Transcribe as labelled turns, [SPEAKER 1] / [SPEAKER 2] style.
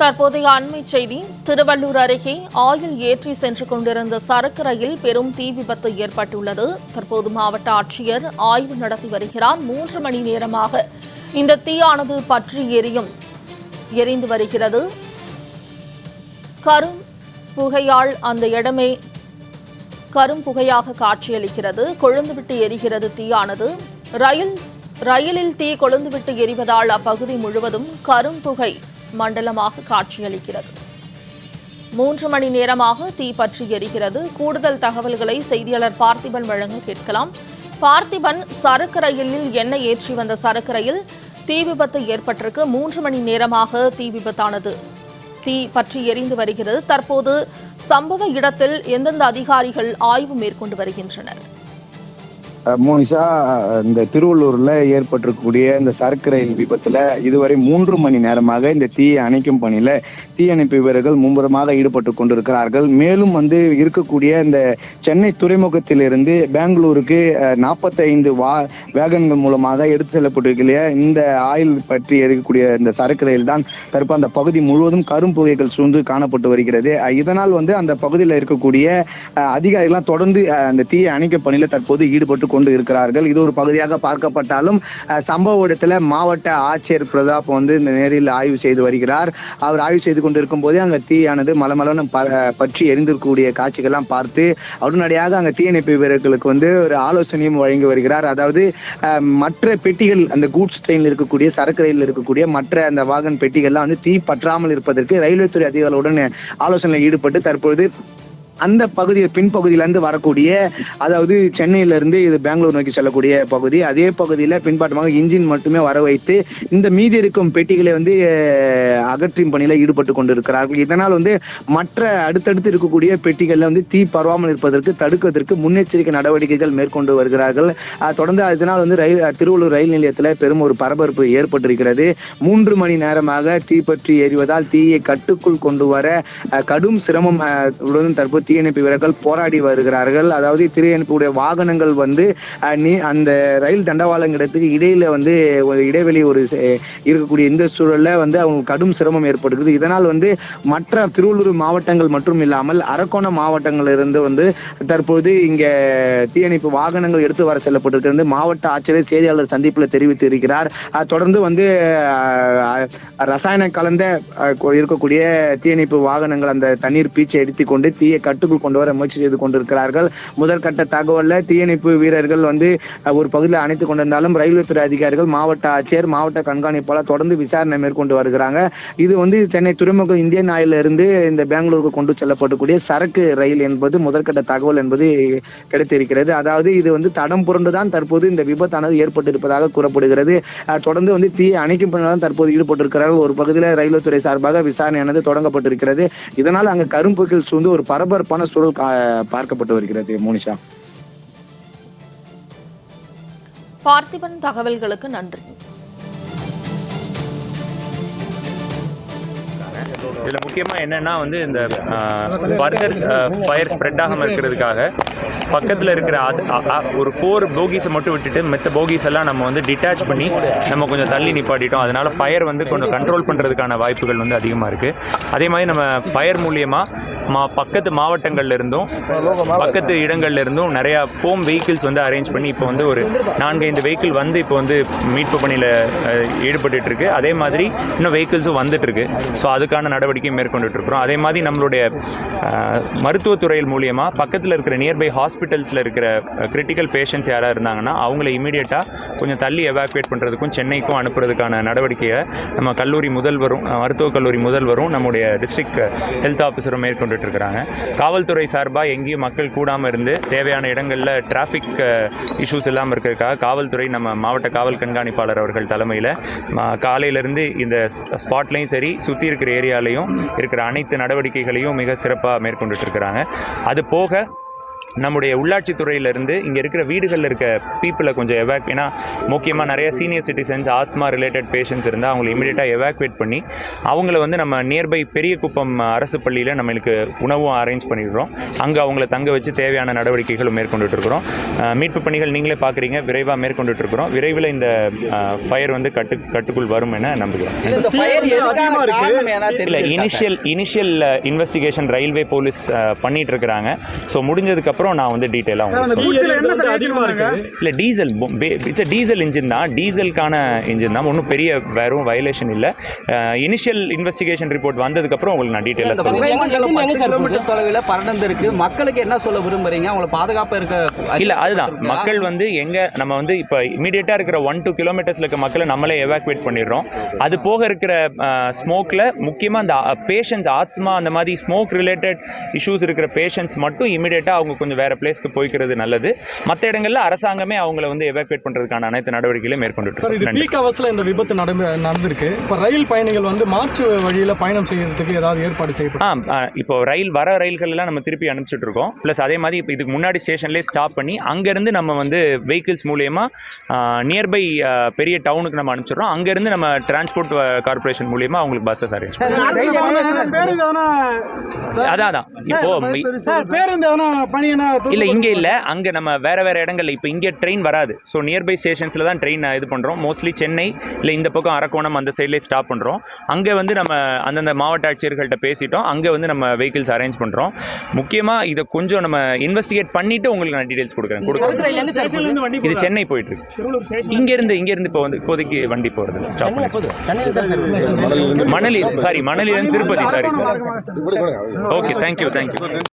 [SPEAKER 1] தற்போதைய அண்மை செய்தி திருவள்ளூர் அருகே ஆயில் ஏற்றி சென்று கொண்டிருந்த சரக்கு ரயில் பெரும் தீ விபத்து ஏற்பட்டுள்ளது. தற்போது மாவட்ட ஆட்சியர் ஆய்வு நடத்தி வருகிறார். மூன்று மணி நேரமாக இந்த தீயானது பற்றி எரியும் எரிந்து வருகிறது. கரும் புகையால் அந்த இடமே கரும் புகையாக காட்சியளிக்கிறது. கொழுந்துவிட்டு எரிகிறது தீயானது. ரயில் ரயிலில் தீ கொழுந்துவிட்டு எரிவதால் அப்பகுதி முழுவதும் கரும் புகை மண்டலமாக காட்சியளிக்கிறது. மூன்று மணி நேரமாக தீ பற்றி எரிகிறது. கூடுதல் தகவல்களை செய்தியாளர் பார்த்திபன் வழங்க கேட்கலாம். பார்த்திபன் சரக்கு ரயிலில் எண்ணெய் ஏற்றி வந்த சரக்கு ரயில் தீ விபத்து ஏற்பட்டிருக்கு. மூன்று மணி நேரமாக தீ விபத்தானது. தீ பற்றி எரிந்து வருகிறது. தற்போது சம்பவ இடத்தில் எந்தெந்த அதிகாரிகள் ஆய்வு மேற்கொண்டு வருகின்றனர்?
[SPEAKER 2] மோனிஷா இந்த திருவள்ளூர்ல ஏற்பட்டிருக்கக்கூடிய இந்த சரக்கு ரயில் விபத்துல இதுவரை மூன்று மணி நேரமாக இந்த தீயை அணைக்கும் பணியில தீயணைப்பு வீரர்கள் மும்முரமாக ஈடுபட்டு கொண்டிருக்கிறார்கள். மேலும் வந்து இருக்கக்கூடிய இந்த சென்னை துறைமுகத்திலிருந்து பெங்களூருக்கு நாற்பத்தைந்து வா வேகன்கள் மூலமாக எடுத்து செல்லப்பட்டிருக்கிற இந்த ஆயில் பற்றி இருக்கக்கூடிய இந்த சரக்கு ரயில் தான் தற்போது அந்த பகுதி முழுவதும் கரும்புகைகள் சூழ்ந்து காணப்பட்டு வருகிறது. இதனால் வந்து அந்த பகுதியில் இருக்கக்கூடிய அஹ் அதிகாரிகள்லாம் தொடர்ந்து அந்த தீயை அணைக்கும் பணியில தற்போது ஈடுபட்டு கொண்டு இருக்கிறார்கள். இது ஒரு பகுதியாக பார்க்கப்பட்டாலும் சம்பவ இடத்துல மாவட்ட ஆட்சியர் பிரதாப் வந்து இந்த நேரில் ஆய்வு செய்து வருகிறார். அவர் ஆய்வு செய்து கொண்டிருக்கும் போதே அங்க தீயானது மலமலன்னு ப- பற்றி எரிந்திருக்கக்கூடிய காட்சிகள்லாம் பார்த்து உடனடியாக அங்க தீயணைப்பு வீரர்களுக்கு வந்து ஒரு ஆலோசனையும் வழங்கி வருகிறார். அதாவது மற்ற பெட்டிகள் அந்த கூட்ஸ் ட்ரெயினில் இருக்கக்கூடிய சரக்கு ரயிலில் இருக்கக்கூடிய மற்ற அந்த வாகன் பெட்டிகள்லாம் வந்து தீ பற்றாமல் இருப்பதற்கு ரயில்வே துறை அதிகாரிகளுடன் ஆலோசனையில் ஈடுபட்டு தற்பொழுது அந்த பகுதி பின்பகுதியிலேருந்து வரக்கூடிய அதாவது சென்னையிலேருந்து இது பெங்களூர் நோக்கி செல்லக்கூடிய பகுதி. அதே பகுதியில் பின்பாட்டமாக இன்ஜின் மட்டுமே வர வைத்து இந்த மீதி இருக்கும் பெட்டிகளை வந்து அகற்றும் பணியில் ஈடுபட்டு கொண்டிருக்கிறார்கள். இதனால் வந்து மற்ற அடுத்தடுத்து இருக்கக்கூடிய பெட்டிகளில் வந்து தீ பரவாமல் இருப்பதற்கு தடுக்குவதற்கு முன்னெச்சரிக்கை நடவடிக்கைகள் மேற்கொண்டு வருகிறார்கள். தொடர்ந்து அதனால் வந்து ரயில் திருவள்ளூர் ரயில் நிலையத்தில் பெரும் ஒரு பரபரப்பு ஏற்பட்டிருக்கிறது. மூன்று மணி நேரமாக தீ பற்றி எறிவதால் தீயை கட்டுக்குள் கொண்டு வர கடும் சிரமம் தற்போது தீயணைப்பு வீரர்கள் போராடி வருகிறார்கள். அதாவது தீயணைப்புடைய வாகனங்கள் வந்து நீ அந்த ரயில் தண்டவாளங்கிறதுக்கு இடையில வந்து ஒரு இடைவெளி ஒரு இருக்கக்கூடிய இந்த சூழல்ல வந்து அவங்க கடும் சிரமம் ஏற்படுகிறது. இதனால் வந்து மற்ற திருவள்ளூர் மாவட்டங்கள் மட்டும் இல்லாமல் அரக்கோணம் மாவட்டங்களிலிருந்து வந்து தற்போது இங்க தீயணைப்பு வாகனங்கள் எடுத்து வர செல்லப்பட்டிருக்கிறது. மாவட்ட ஆட்சியர் செய்தியாளர் சந்திப்பில் தெரிவித்து இருக்கிறார். தொடர்ந்து வந்து ரசாயன ரசாயனம் கலந்த இருக்கக்கூடிய தீயணைப்பு வாகனங்கள் அந்த தண்ணீர் பீச்சை எடுத்துக்கொண்டு தீயை தீயை கட்டுக்குள் கொண்டு வர முயற்சி செய்து கொண்டிருக்கிறார்கள். முதற்கட்ட தகவலில் தீயணைப்பு வீரர்கள் வந்து ஒரு பகுதியில் அணைத்துக் கொண்டிருந்தாலும் ரயில்வே துறை அதிகாரிகள் மாவட்ட ஆட்சியர் மாவட்ட கண்காணிப்பாளர் தொடர்ந்து விசாரணை மேற்கொண்டு வருகிறாங்க. இது வந்து சென்னை துறைமுகம் இந்தியன் ஆயில இருந்து இந்த பெங்களூருக்கு கொண்டு செல்லப்படக்கூடிய சரக்கு ரயில் என்பது முதற்கட்ட தகவல் என்பது கிடைத்திருக்கிறது. அதாவது இது வந்து தடம் புரண்டுதான் தற்போது இந்த விபத்தானது ஏற்பட்டிருப்பதாக கூறப்படுகிறது. தொடர்ந்து வந்து தீ அணைக்கும் பணியில் தற்போது ஈடுபட்டிருக்கிறார்கள். ஒரு பகுதியில் ரயில்வே துறை சார்பாக விசாரணையானது தொடங்கப்பட்டிருக்கிறது. இதனால் அங்கு கரும்புகள் சூழ்ந்து ஒரு பரபரப்பு பரபரப்பான சூழல் பார்க்கப்பட்டு வருகிறது மோனிஷா.
[SPEAKER 1] பார்த்திபன் தகவல்களுக்கு நன்றி.
[SPEAKER 3] இதில் முக்கியமாக என்னன்னா வந்து இந்த ஃபர்தர் ஃபயர் ஸ்ப்ரெட் ஆகாமல் இருக்கிறதுக்காக பக்கத்தில் இருக்கிற அது- ஒரு ஃபோர் போகிஸை மட்டும் விட்டுட்டு மற்ற போகிஸ் எல்லாம் நம்ம வந்து டிட்டாச் பண்ணி நம்ம கொஞ்சம் தள்ளி நிப்பாட்டிட்டோம். அதனால ஃபயர் வந்து கொஞ்சம் கண்ட்ரோல் பண்ணுறதுக்கான வாய்ப்புகள் வந்து அதிகமாக இருக்குது அதே மாதிரி நம்ம ஃபயர் மூலியமாக மா பக்கத்து மாவட்டங்கள்ல இருந்தும் பக்கத்து இடங்கள்ல இருந்தும் நிறையா ஃபோம் வெஹிக்கிள்ஸ் வந்து அரேஞ்ச் பண்ணி இப்போ வந்து ஒரு நான்கைந்து வெஹிக்கிள் வந்து இப்போ வந்து மீட்பு பணியில் ஈடுபட்டு இருக்கு. அதே மாதிரி இன்னும் வெஹிக்கிள்ஸும் வந்துட்டு இருக்கு. ஸோ அதுக்கான நடவடிக்கை மேற்கொண்டுட்டு இருக்கிறோம். அதே மாதிரி நம்மளுடைய மருத்துவத்துறையில் மூலியமாக பக்கத்தில் இருக்கிற நியர்பை ஹாஸ்பிட்டல்ஸில் இருக்கிற கிரிட்டிக்கல் பேஷண்ட்ஸ் யாராக இருந்தாங்கன்னா அவங்கள இமீடியட்டாக கொஞ்சம் தள்ளி எவாக்குவேட் பண்ணுறதுக்கும் சென்னைக்கும் அனுப்புறதுக்கான நடவடிக்கையை நம்ம கல்லூரி முதல்வரும் மருத்துவக் கல்லூரி முதல்வரும் நம்முடைய டிஸ்ட்ரிக்ட் ஹெல்த் ஆஃபீஸரும் மேற்கொண்டுட்டு இருக்கிறாங்க. காவல்துறை சார்பாக எங்கேயும் மக்கள் கூடாமல் இருந்து தேவையான இடங்களில் டிராஃபிக் இஷ்யூஸ் இல்லாமல் இருக்கிறதுக்காக காவல்துறை நம்ம மாவட்ட காவல் கண்காணிப்பாளர் அவர்கள் தலைமையில் காலையிலேருந்து இந்த ஸ்பாட்லையும் சரி சுற்றி இருக்கிற ஏரியாலையும் இருக்கிற அனைத்து நடவடிக்கைகளையும் மிக சிறப்பாக மேற்கொண்டுட்டு இருக்கிறாங்க. அது போக நம்முடைய உள்ளாட்சித் துறையிலிருந்து இங்கே இருக்கிற வீடுகளில் இருக்க பீப்புளை கொஞ்சம் எவாக் ஏன்னா முக்கியமாக நிறைய senior citizens asthma related patients இருந்தால் அவங்களை இமீடியட்டாக எவாக்குவேட் பண்ணி அவங்கள வந்து நம்ம நியர்பை பெரிய குப்பம் அரசு பள்ளியில் நம்மளுக்கு உணவும் அரேஞ்ச் பண்ணிடுறோம். அங்கே அவங்கள தங்க வச்சு தேவையான நடவடிக்கைகளும் மேற்கொண்டுட்டு இருக்கிறோம். அஹ், மீட்பு பணிகள் நீங்களே பார்க்குறீங்க. விரைவாக மேற்கொண்டுட்டு இருக்கிறோம். விரைவில் இந்த ஃபயர் வந்து கட்டு கட்டுக்குள் வரும் என நம்புகிறோம்.
[SPEAKER 4] இல்ல?
[SPEAKER 3] Initial initial investigation railway police பண்ணிட்டு இருக்கிறாங்க. ஸோ முடிஞ்சதுக்கப்புறம் நான் வந்து டீட்டெயிலாக உங்களுக்கு சொல்றேன்.
[SPEAKER 5] அதிகமா இருக்கு.
[SPEAKER 3] இல்லை டீசல் இட்ஸ் டீசல் இன்ஜின் தான். டீசலுக்கான இன்ஜின் தான். ஒன்றும் பெரிய வெறும் வயலேஷன் இல்லை. இனிஷியல் இன்வெஸ்டிகேஷன் ரிப்போர்ட் வந்ததுக்கப்புறம் உங்களுக்கு நான் டீட்டெயிலாக சொல்லுவேன்
[SPEAKER 4] தொலைவில் பறந்து இருக்கு மக்களுக்கு என்ன சொல்ல விரும்புறீங்க? அவங்கள பாதுகாப்பா இருக்க
[SPEAKER 3] இல்ல அதுதான்? மக்கள் வந்து எங்க நம்ம வந்து இப்போ இமீடியட்டா இருக்கிற ஒன் டூ கிலோமீட்டர்ஸ்ல இருக்க மக்களை நம்மளே எவாக்குவேட் பண்ணிடுறோம். அது போக இருக்கிற ஸ்மோக்ல முக்கியமா அந்த பேஷண்ட்ஸ் ஆத்மா அந்த மாதிரி ஸ்மோக் ரிலேட்டட் இஷ்யூஸ் இருக்கிற பேஷண்ட்ஸ் மட்டும் இமீடியட்டா அவங்க கொஞ்சம் வேற பிளேஸ்க்கு போய்க்கிறது நல்லது. மற்ற இடங்கள்ல அரசாங்கமே அவங்கள வந்து எவாக்குவேட் பண்றதுக்கான அனைத்து நடவடிக்கைகளையும் மேற்கொண்டுட்டு
[SPEAKER 5] சார் இது. பீக் ஹவர்ஸ்ல இந்த விபத்து நடந்து நடந்திருக்கு. இப்போ ரயில் பயணிகள் வந்து மாற்று வழியில பயணம் செய்யறதுக்கு ஏதாவது ஏற்பாடு செய்யப்படும்
[SPEAKER 3] ஆ இப்போ ரயில் வர ரயில்கள் எல்லாம் நம்ம திருப்பி அனுப்பிச்சிட்டு இருக்கோம். ப்ளஸ் அதே மாதிரி இப்போ இதுக்கு முன்னாடி ஸ்டேஷன்லேயே ஸ்டாப் பண்ணி அங்கேருந்து நம்ம வந்து வெஹிக்கிள்ஸ் மூலயமா நியர்பை பெரிய டவுனுக்கு நம்ம அனுப்பிச்சிடுறோம். அங்கேருந்து நம்ம டிரான்ஸ்போர்ட் கார்பரேஷன் மூலியமா அவங்களுக்கு பஸ்ஸஸ் அரேஞ்ச் அதான் அதான். இப்போ
[SPEAKER 5] பேருந்து
[SPEAKER 3] இல்லை இங்கே இல்லை. அங்கே நம்ம வேற வேற இடங்கள்ல இப்போ இங்கே ட்ரெயின் வராது. ஸோ நியர்பை ஸ்டேஷன்ஸில் தான் ட்ரெயின் இது பண்ணுறோம் மோஸ்ட்லி சென்னை இல்லை இந்த பக்கம் அரக்கோணம் அந்த சைட்லேயே ஸ்டாப் பண்ணுறோம் அங்கே வந்து நம்ம அந்தந்த மாவட்ட ஆட்சியர்கள்ட்ட பேசிட்டோம். அங்கே வந்து நம்ம வெஹிக்கிள்ஸ் அரேஞ்ச் பண்ணுறோம் முக்கியமாக இதை கொஞ்சம் நம்ம இன்வெஸ்டிகேட் பண்ணிவிட்டு உங்களுக்கு நான் டீடைல்ஸ் கொடுக்குறேன். கொடுக்குறேன். இது சென்னை போயிட்டு இருக்கு. இங்கேருந்து இங்கேருந்து இப்போ வந்து இப்போதைக்கு வண்டி போகிறது stop Manali sorry மணலிலேருந்து Tirupati sorry sir okay thank you thank you